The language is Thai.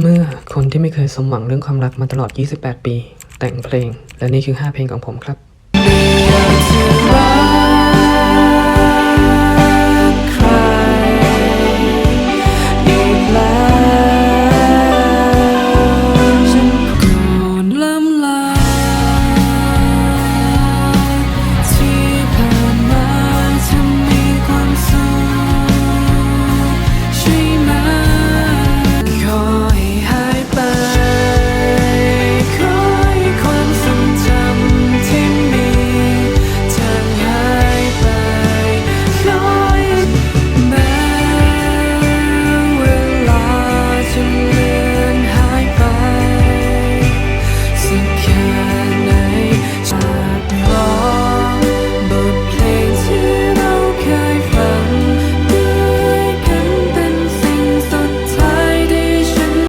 เมื่อคนที่ไม่เคยสมหวังเรื่องความรักมาตลอด 28 ปี แต่งเพลง และนี่คือ 5 เพลงของผมครับ